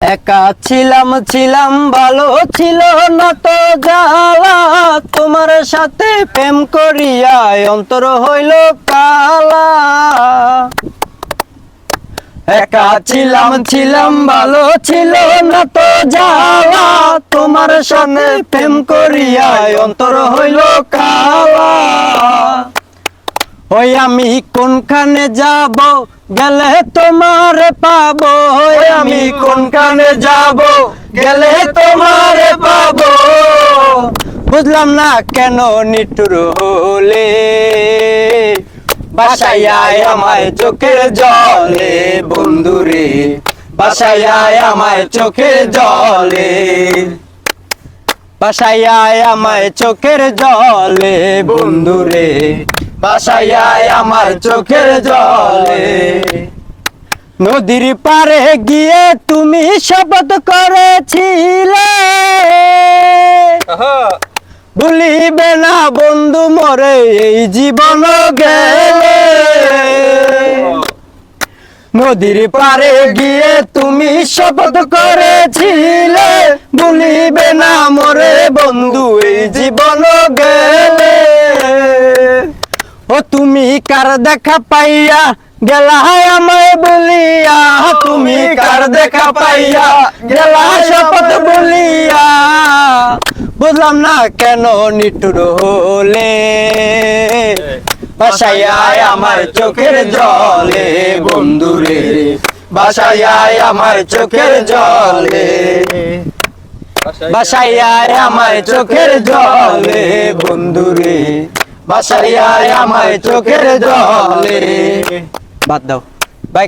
একা ছিলাম ছিলাম, ভালো ছিল না তো জ্বালা। তোমার সাথে প্রেম করিয়া অন্তর হইল কালা। একা ছিলাম ছিলাম, ভালো ছিল না তো জ্বালা। তোমার সাথে প্রেম করিয়া অন্তর হইল কালা। ওই আমি কোনখানে যাব? গেলে তোমার পাবো। ওই আমি কোনখানে যাব? গেলে তোমার পাবো। বুঝলাম না কেন নিটুর হলে? বাসায় আমায় চোখের জলে, বন্ধুরে। বাসায় আমায় চোখের জলে। বাসায় আমায় চোখের জলে, বন্ধুরে। বাসায় আমার চোখের জলে। নদীর পারে গিয়ে তুমি শপথ করেছিলে। ভুলিবে না বন্ধু মরে এই জীবন গেলে। নদীর পারে গিয়ে তুমি শপথ করেছিলে। ভুলিবে না মরে বন্ধু এই জীবন গেলে ও তুমি কার দেখা পাইয়া গেলা আমায় বলিয়া, তুমি কার দেখা পাইয়া গেলা শপথ বলিয়া। বুঝলাম না কেন নিটুর হলে? বাসায় আমার চোখের জলে, বন্ধুরে। বাসায় আমার চোখের জলে। বাসায় আমার চোখের জলে, বন্ধুরে। বাসায় আমায় চোখের জলে। বাদ দাও। বাই